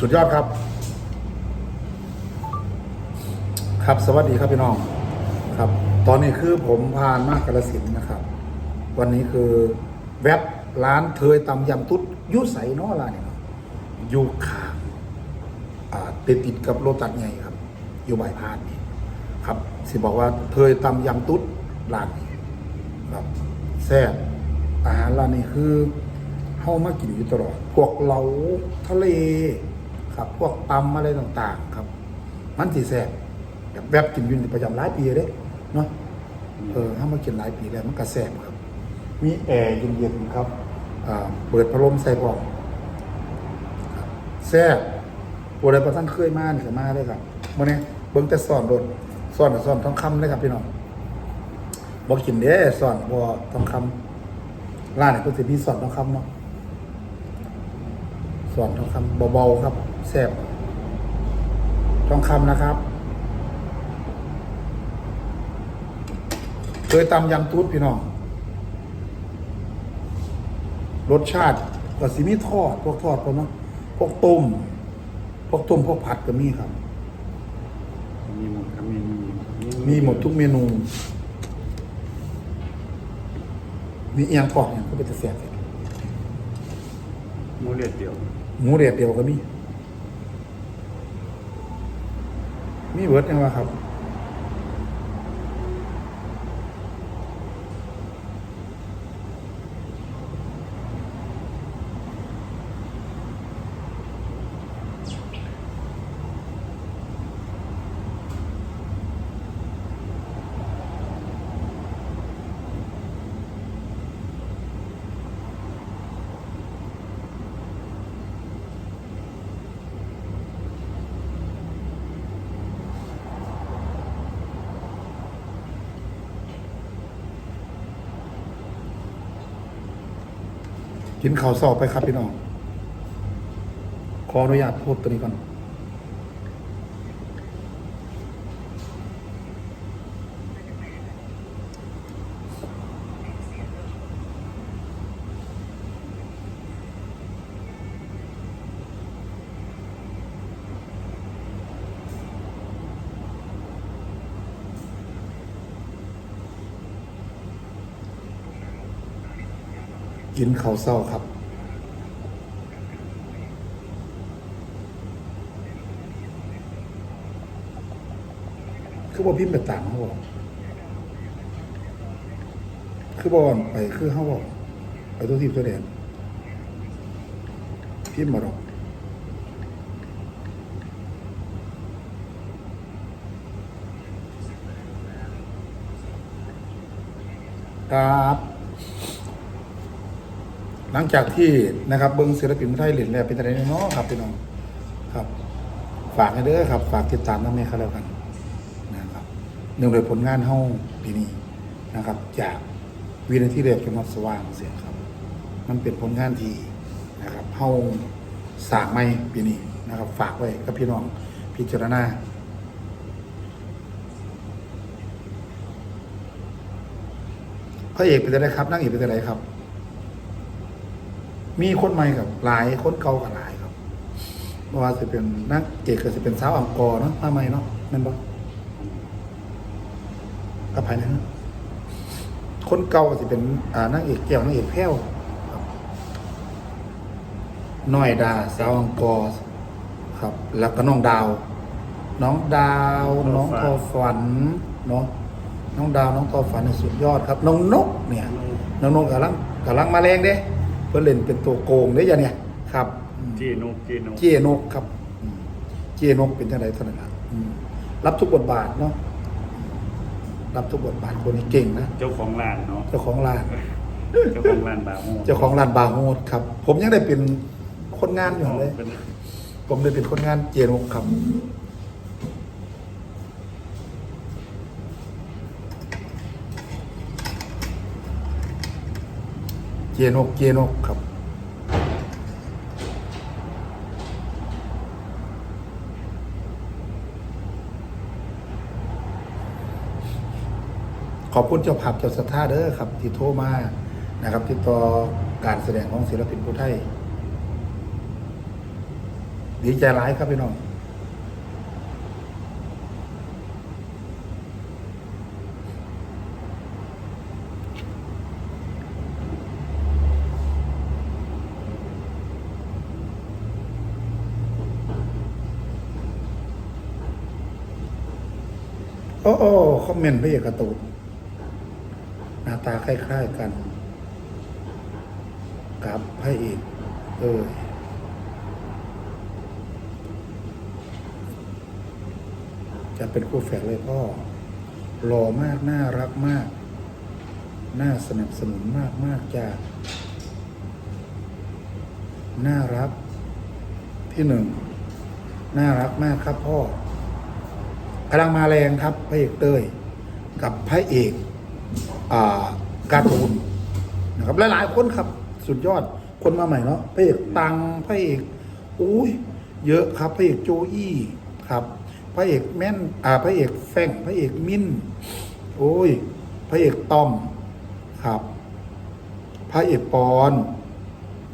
สุดยอดครับ ครับสวัสดีครับพี่น้องครับ ตอนนี้คือผมพานมากกระสินนะครับ วันนี้คือแวบร้านเทยตำยำตุ๊ดยุใสเนอร้านนี่เนาะอยู่ข้างอ่าติดติดกับโรตัสใหญ่ครับ อยู่บ่ายพานนี่ครับ สิบอกว่าเทยตำยำตุ๊ดร้านนี้ครับแซ่บอาหารร้านนี้คือเข้ามากินอยู่ตลอด พวกเหลาทะเล ครับ พวกตำอะไรต่างๆ ครับ มันสีแซ่บแบบแบบกินอยืนประจำหลายปีเลยเด้เนาะเออถ้ามากินหลายปีแล้วมันก็แซ่บครับ มีแอร์เย็นๆครับอ่าเปิดพัดลมใส่พร้อมครับแซ่บปวดอะไรประท่านเคยมานี่ก็มาเลยครับมื่อนี้เบิ้งแต่ซ่อนโดนซ่อนซ่อนทองคำเลยครับพี่น้องบอกกินเด้ซ่อนบ่ทองคำร้านไหนก็จะมีซ่อนทองคำเนาะซ่อนทองคำเบาๆครับ แซ่บทองคำนะครับ เคยตำยำตุ๊ดพี่น้อง รสชาติก็สิมีทอด พวกทอดพวกเนาะพวกต้ม พวกต้มพวกผัดก็มีครับ มีหมดครับมีมีมีหมดทุกเมนู มีเอียงทอดเนี่ยก็เป็นจะแซ่บหมูเลือดเดียว หมูเดียดเดียวก็มี มีเบิร์ดยังวะครับ กินข้าวสอบไปครับพี่น้อง ขออนุญาตพูดตัวนี้ก่อน กินข้าวเศร้าครับ คือบ่พิมพ์ไปต่างเขาบอกคือบอนไปคือเขาบอกไปตัวทีมตัวแดนพิมพ์มาดอกครับ หลังจากที่นะครับเบิ้งศิลปินไทยเหรียญแล้วเป็นอะไรเนาะครับพี่น้องครับ ฝากให้เด้อครับ ฝากติดตามน้ำเมย์เขาแล้วกันนะครับเนื่องโดวยผลงานเฮาปีนี้นะครับ จากวินาทีแรกจนวันสว่างเสียครับ มันเป็นผลงานที่นะครับเฮาสางไม่ปีนี้นะครับ ฝากไว้กับพี่น้องพิจารณาพระเอกเป็นอะไรครับนางเอกเป็นอะไรครับ มีคนใหม่กับหลายคนเก่ากับหลายครับเพราะว่าจะเป็นนักเอกก็จะเป็นสาวอังกอร์เนาะมาใหม่เนาะนั่นบ่กับภายในนั้นคนเก่าก็จะเป็นอ่านางเอกแก้วนางเอกแพ้วครับน้อยดาสาวอังกอร์ครับ แล้วก็น้องดาว น้องดาว น้องทอฝันเนาะน้องดาวน้องทอฝันเนี่ยสุดยอดครับ น้องนกเนี่ย น้องนกกำลังกำลังมาแรงเด้ เพื่อเล่นเป็นตัวโกงได้ยังเนี่ยครับอืมเจนกเจนกเจนกครับอืมเจนกเป็นจังไดเท่านั้นนะอืมรับทุกบทบาทเนาะอืมรับทุกบทบาทคนนี้เก่งนะเจ้าของร้านเนาะเจ้าของร้าน เจ้าของร้านบาโมเจ้าของร้านบาร์โฮสครับ ผมยังได้เป็นคนงานอยู่เลยเป็นผมได้เป็นคนงานเจนกครับ จนกเจนกครับ ขอบคุณเจ้าภาพเจ้าศรัทธาเด้อครับ ที่โทรมานะครับติดต่อการแสดงของศิลปินผู้ไทย ดีใจร้ายครับพี่น้อง อ้โอ้คอมเมนต์พระเอกกร์ตูนหน้าตาคล้ายๆกัน กับพระเอกเออจะเป็นคู่แฝดเลยพ่อหล่อมาก น่ารักมาก น่าสนับสนุนมากมากจ้าน่ารักที่หนึ่ง น่ารักมากครับพ่อ กำลังมาแรงครับพระเอกเต้ยกับพระเอกอการ์ตูนนะครับหลายๆคนครับสุดยอดคนมาใหม่เนาะพระเอกตังพระเอกอุ้ยเยอะครับพระเอกโจอี้ครับพระเอกแม่นอ่าพระเอกแฟงพระเอกมิ้นโอ้ยพระเอกต้อมครับพระเอกปอน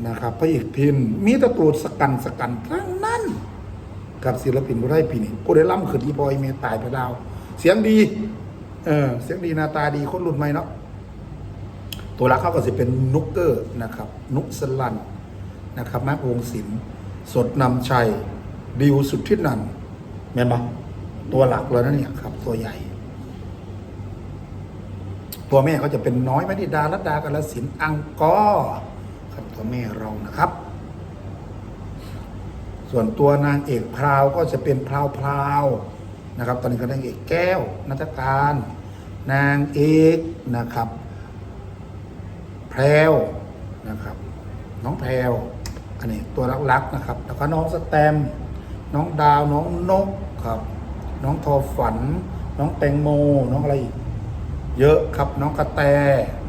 นะครับพระเอกพินมีแตะตูดสกันสกันทั้งนั้น กับศิลปินผู้ได้ปีนี้ผู้ได้ล่ำขึ้นอีบอยเมตายไปดาว เสียงดี เออ เสียงดีหน้าตาดีคนรุ่นใหม่เนาะตัวรักเขาก็จะเป็นนุกเกอร์นะครับ นุกสลันนะครับมาร์ควงศิลป์สดนำชัยดิวสุดที่นันแม่นปะตัวหลักเลยนะเนี่ยครับ ตัวใหญ่ ตัวแม่เขาจะเป็นน้อยไม่ได้ดารัตดากาลสินอังกอร์ครับตัวแม่เรานะครับ ส่วนตัวนางเอกพราวก็จะเป็นพราวพราวนะครับ ตอนนี้ก็นางเอกแก้วนัทการนางเอกนะครับ แพรวนะครับ น้องแพรวอันนี้ตัวรักๆนะครับ แล้วก็น้องสแตมป์น้องดาว น้องนกครับ น้องทอฝัน น้องแตงโม น้องอะไรอีกเยอะครับ น้องกระแต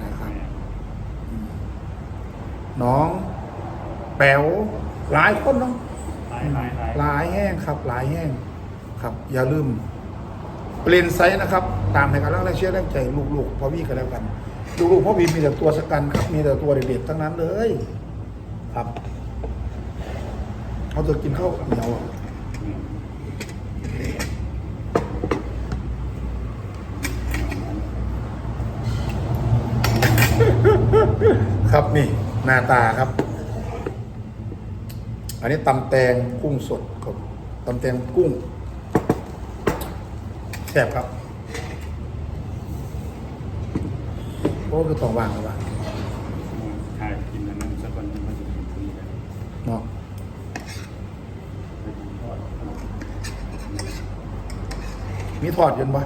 นะครับ น้องแป๋วหลายคนน้อง หลายแห้งครับ หลายแห้งครับ อย่าลืมเปลี่ยนไซส์นะครับ ตามให้กันแล้วแรงเชื่อแรงใจลูกๆพ่อพี่กันแล้วกันลูกๆพ่อพี่มีแต่ตัวสกันครับ มีแต่ตัวเด็ดๆทั้งนั้นเลย ครับเขาจะกินข้าวเหนียวอะครับนี่หน้าตาครับ อันนี้ตำแตงกุ้งสดครับตำแตงกุ้งแซ่บครับโอ้คือต้องวางแล้ววะถ่ายกินอันนั้นสักวันหนึงมันจะกินฟรีกันเนาะไปกินทอดมีทอดอยันวะ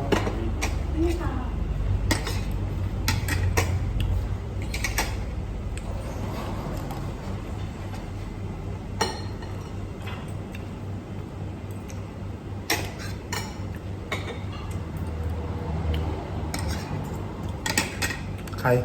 ใคร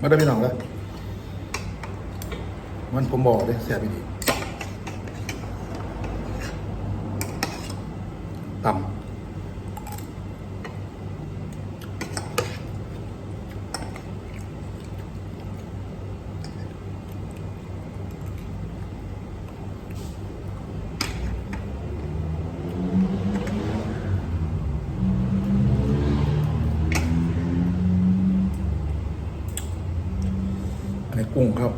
มาได้พี่น้องแล้วมันผมบอกเลยแสบอีดีต่ำ กุ้งครับ